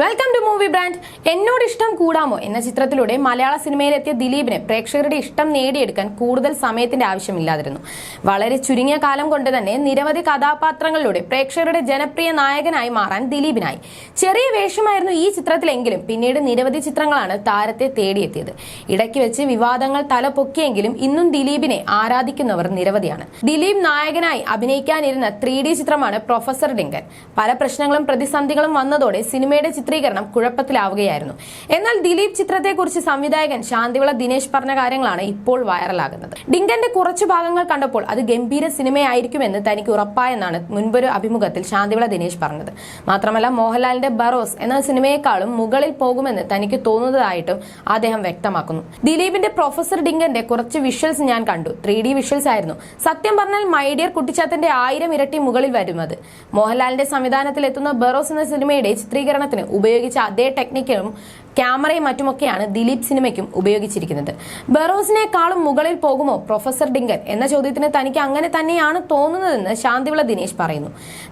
Welcome to movie brand എന്നോട് ഇഷ്ടം കൂടാമോ? എന്ന ചിത്രത്തിലൂടെ മലയാള സിനിമയിലെത്തിയ ദിലീപിന് പ്രേക്ഷകരുടെ ഇഷ്ടം നേടിയെടുക്കാൻ കൂടുതൽ സമയത്തിന്റെ ആവശ്യമില്ലാതിരുന്നു. വളരെ ചുരുങ്ങിയ കാലം കൊണ്ട് തന്നെ നിരവധി കഥാപാത്രങ്ങളിലൂടെ പ്രേക്ഷകരുടെ ജനപ്രിയ നായകനായി മാറാൻ ദിലീപിനായി. ചെറിയ വേഷമായിരുന്നു ഈ ചിത്രത്തിലെങ്കിലും പിന്നീട് നിരവധി ചിത്രങ്ങളാണ് താരത്തെ തേടിയെത്തിയത്. ഇടയ്ക്ക് വെച്ച് വിവാദങ്ങൾ തലപൊക്കിയെങ്കിലും ഇന്നും ദിലീപിനെ ആരാധിക്കുന്നവർ നിരവധിയാണ്. ദിലീപ് നായകനായി അഭിനയിക്കാനിരുന്ന ത്രീ ചിത്രമാണ് പ്രൊഫസർ ഡിങ്കൻ. പല പ്രശ്നങ്ങളും പ്രതിസന്ധികളും വന്നതോടെ സിനിമയുടെ ചിത്രീകരണം കുഴപ്പത്തിലാവുകയായിരുന്നു. എന്നാൽ ദിലീപ് ചിത്രത്തെക്കുറിച്ച് സംവിധായകൻ ശാന്തിവിള ദിനേശ് പറഞ്ഞ കാര്യങ്ങളാണ് ഇപ്പോൾ വൈറലാകുന്നത്. ഡിങ്കന്റെ കുറച്ചു ഭാഗങ്ങൾ കണ്ടപ്പോൾ അത് ഗംഭീര സിനിമയായിരിക്കുമെന്ന് തനിക്ക് ഉറപ്പായെന്നാണ് മുൻപൊരു അഭിമുഖത്തിൽ ശാന്തിവിള ദിനേശ് പറഞ്ഞത്. മാത്രമല്ല മോഹൻലാലിന്റെ ബറോസ് എന്ന സിനിമയെക്കാളും മുകളിൽ പോകുമെന്ന് തനിക്ക് തോന്നുന്നതായിട്ടും അദ്ദേഹം വ്യക്തമാക്കുന്നു. ദിലീപിന്റെ പ്രൊഫസർ ഡിങ്കന്റെ കുറച്ച് വിഷ്വൽസ് ഞാൻ കണ്ടു. ത്രീ ഡി വിഷ്വൽസ് ആയിരുന്നു. സത്യം പറഞ്ഞാൽ മൈഡിയർ കുട്ടിച്ചാത്തന്റെ ആയിരം ഇരട്ടി മുകളിൽ വരും അത് മോഹൻലാലിന്റെ സംവിധാനത്തിൽ എത്തുന്ന ബറോസ് എന്ന സിനിമയുടെ ചിത്രീകരണത്തിന് ഉപയോഗിച്ച അതേ ടെക്നിക്കും ക്യാമറയും മറ്റുമൊക്കെയാണ് ദിലീപ് സിനിമയ്ക്കും ഉപയോഗിച്ചിരിക്കുന്നത്. ബറോസിനെക്കാളും മുകളിൽ പോകുമോ പ്രൊഫസർ ഡിങ്കൻ എന്ന ചോദ്യത്തിന് തനിക്ക് അങ്ങനെ തന്നെയാണ് തോന്നുന്നതെന്ന് ശാന്തിവിള ദിനേശ് പറയുന്നു.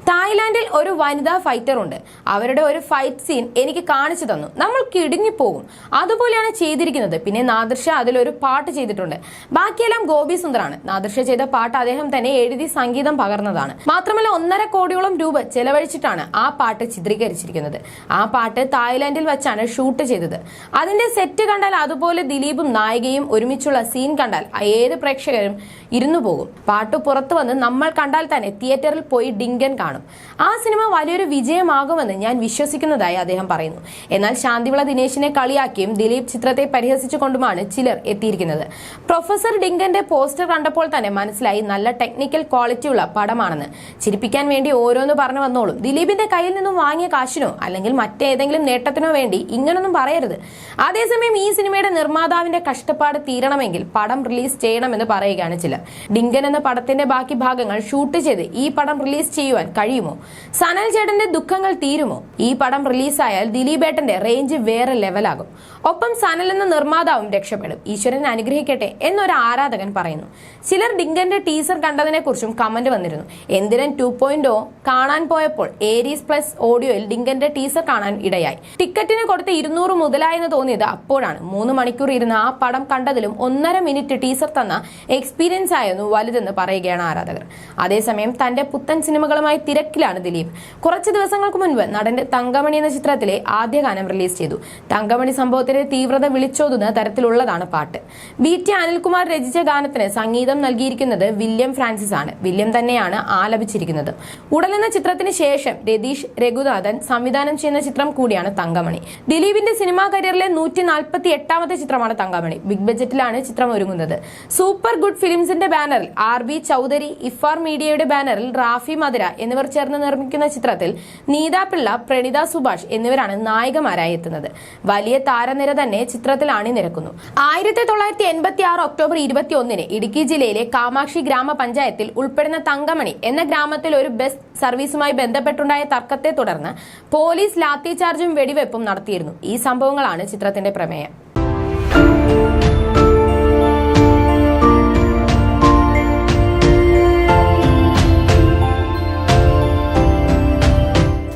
തായ്ലാന്റിൽ ഒരു വനിതാ ഫൈറ്റർ ഉണ്ട് അവരുടെ ഒരു ഫൈറ്റ് സീൻ എനിക്ക് കാണിച്ചു തന്നു. നമ്മൾ കിടുങ്ങിപ്പോകും. അതുപോലെയാണ് ചെയ്തിരിക്കുന്നത്. പിന്നെ നാദൃശ അതിലൊരു പാട്ട് ചെയ്തിട്ടുണ്ട്. ബാക്കിയെല്ലാം ഗോപി സുന്ദറാണ്. നാദൃശ ചെയ്ത പാട്ട് അദ്ദേഹം തന്നെ എഴുതി സംഗീതം പകർന്നതാണ്. മാത്രമല്ല ഒന്നര കോടിയോളം രൂപ ചെലവഴിച്ചിട്ടാണ് ആ പാട്ട് ചിത്രീകരിച്ചിരിക്കുന്നത്. ആ പാട്ട് തായ്ലാന്റിൽ വെച്ചാണ് ഷൂട്ട് ചെയ്തത്. അതിന്റെ സെറ്റ് കണ്ടാൽ അതുപോലെ ദിലീപും നായികയും ഒരുമിച്ചുള്ള സീൻ കണ്ടാൽ ഏത് പ്രേക്ഷകരും ഇരുന്നു പോകും. പാട്ട് പുറത്തു വന്ന് നമ്മൾ കണ്ടാൽ തന്നെ തിയേറ്ററിൽ പോയി ഡിങ്കൻ കാണും. ആ സിനിമ വലിയൊരു വിജയമാകുമെന്ന് ഞാൻ വിശ്വസിക്കുന്നതായി അദ്ദേഹം പറയുന്നു. എന്നാൽ ശാന്തിവിള ദിനേശിനെ കളിയാക്കിയും ദിലീപ് ചിത്രത്തെ പരിഹസിച്ചുകൊണ്ടുമാണ് ചിലർ എത്തിയിരിക്കുന്നത്. പ്രൊഫസർ ഡിങ്കന്റെ പോസ്റ്റർ കണ്ടപ്പോൾ തന്നെ മനസ്സിലായി നല്ല ടെക്നിക്കൽ ക്വാളിറ്റിയുള്ള പടമാണെന്ന്. ചിരിപ്പിക്കാൻ വേണ്ടി ഓരോന്ന് പറഞ്ഞു വന്നോളും. ദിലീപിന്റെ കയ്യിൽ നിന്നും വാങ്ങിയ കാശിനോ അല്ലെങ്കിൽ മറ്റേതെങ്കിലും നേട്ടത്തിനോ വേണ്ടി ഇങ്ങനൊന്നും പറയരുത്. അതേസമയം ഈ സിനിമയുടെ നിർമ്മാതാവിന്റെ കഷ്ടപ്പാട് തീരണമെങ്കിൽ പടം റിലീസ് ചെയ്യണമെന്ന് പറയുകയാണ് ചിലർ. ഡിങ്കൻ എന്ന പടത്തിന്റെ ബാക്കി ഭാഗങ്ങൾ ഷൂട്ട് ചെയ്ത് ഈ പടം റിലീസ് ചെയ്യുവാൻ കഴിയുമോ? സനൽ ചേട്ടന്റെ ദുഃഖങ്ങൾ തീരുമോ? ഈ പടം റിലീസായാൽ ദിലീപേട്ടന്റെ റേഞ്ച് വേറെ ലെവലാകും ഒപ്പം സനൽ എന്ന നിർമ്മാതാവും രക്ഷപ്പെടും. ഈശ്വരൻ അനുഗ്രഹിക്കട്ടെ എന്നൊരു ആരാധകൻ പറയുന്നു. ചിലർ ഡിങ്കന്റെ ടീസർ കണ്ടതിനെ കുറിച്ചും കമന്റ് വന്നിരുന്നു. എന്തിനൻ ടു പോയിന്റ് കാണാൻ പോയപ്പോൾ ഏരീസ് പ്ലസ് ഓഡിയോയിൽ ഡിങ്കന്റെ ടീസർ കാണാൻ ഇടയായി. ടിക്കറ്റിന് കൊടുത്ത് ഇരുന്നൂറ് മുതലായെന്ന് തോന്നിയത് അപ്പോഴാണ്. മൂന്ന് മണിക്കൂർ ഇരുന്ന് ആ പടം കണ്ടതിലും ഒന്നര മിനിറ്റ് ടീസർ തന്ന എക്സ്പീരിയൻസ് ആയിരുന്നു വലുതെന്ന് പറയുകയാണ് ആരാധകർ. അതേസമയം തന്റെ പുത്തൻ സിനിമകളുമായി തിരക്കിലാണ് ദിലീപ്. കുറച്ച് ദിവസങ്ങൾക്ക് മുൻപ് നടന്റെ തങ്കമണി എന്ന ചിത്രത്തിലെ ആദ്യ ഗാനം റിലീസ് ചെയ്തു. തങ്കമണി സംഭവത്തിന്റെ തീവ്രത വിളിച്ചോതുന്ന തരത്തിലുള്ളതാണ് പാട്ട്. B T. അനിൽകുമാർ രചിച്ച ഗാനത്തിന് സംഗീതം നൽകിയിരിക്കുന്നത് വില്യം ഫ്രാൻസിസ് ആണ്. വില്യം തന്നെയാണ് ആലപിച്ചിരിക്കുന്നത്. ഉടലെന്ന ചിത്രത്തിന് ശേഷം രതീഷ് രഘുനാഥൻ സംവിധാനം ചെയ്യുന്ന ചിത്രം കൂടിയാണ് തങ്കമണി. ദിലീപിന്റെ സിനിമാ കരിയറിലെ നൂറ്റി നാൽപ്പത്തി എട്ടാമത്തെ ചിത്രമാണ് തങ്കമണി. ബിഗ് ബജറ്റിലാണ് ചിത്രം ഒരുങ്ങുന്നത്. സൂപ്പർ ഗുഡ് ഫിലിംസിന്റെ ബാനറിൽ ആർ ബി ചൗധരി ഇഫാർ മീഡിയയുടെ ബാനറിൽ റാഫി മധുര എന്നിവർ ചേർന്ന് നിർമ്മിക്കുന്ന ചിത്രത്തിൽ നീത പിള്ള പ്രണിത സുഭാഷ് എന്നിവരാണ് നായികമാരായി എത്തുന്നത്. വലിയ താരനിര തന്നെ ചിത്രത്തിൽ അണിനിരക്കുന്നു ആയിരത്തി തൊള്ളായിരത്തി എൺപത്തി ആറ് ഒക്ടോബർ ഇരുപത്തി ഒന്നിന് ഇടുക്കി ജില്ലയിലെ കാമാക്ഷി ഗ്രാമപഞ്ചായത്തിൽ ഉൾപ്പെടുന്ന തങ്കമണി എന്ന ഗ്രാമത്തിൽ ഒരു ബസ് സർവീസുമായി ബന്ധപ്പെട്ടുണ്ടായ തർക്കത്തെ തുടർന്ന് പോലീസ് ലാത്തിചാർജും വെടിവെപ്പും നടത്തിയിരുന്നു. ഈ സംഭവങ്ങളാണ് ചിത്രത്തിന്റെ പ്രമേയം.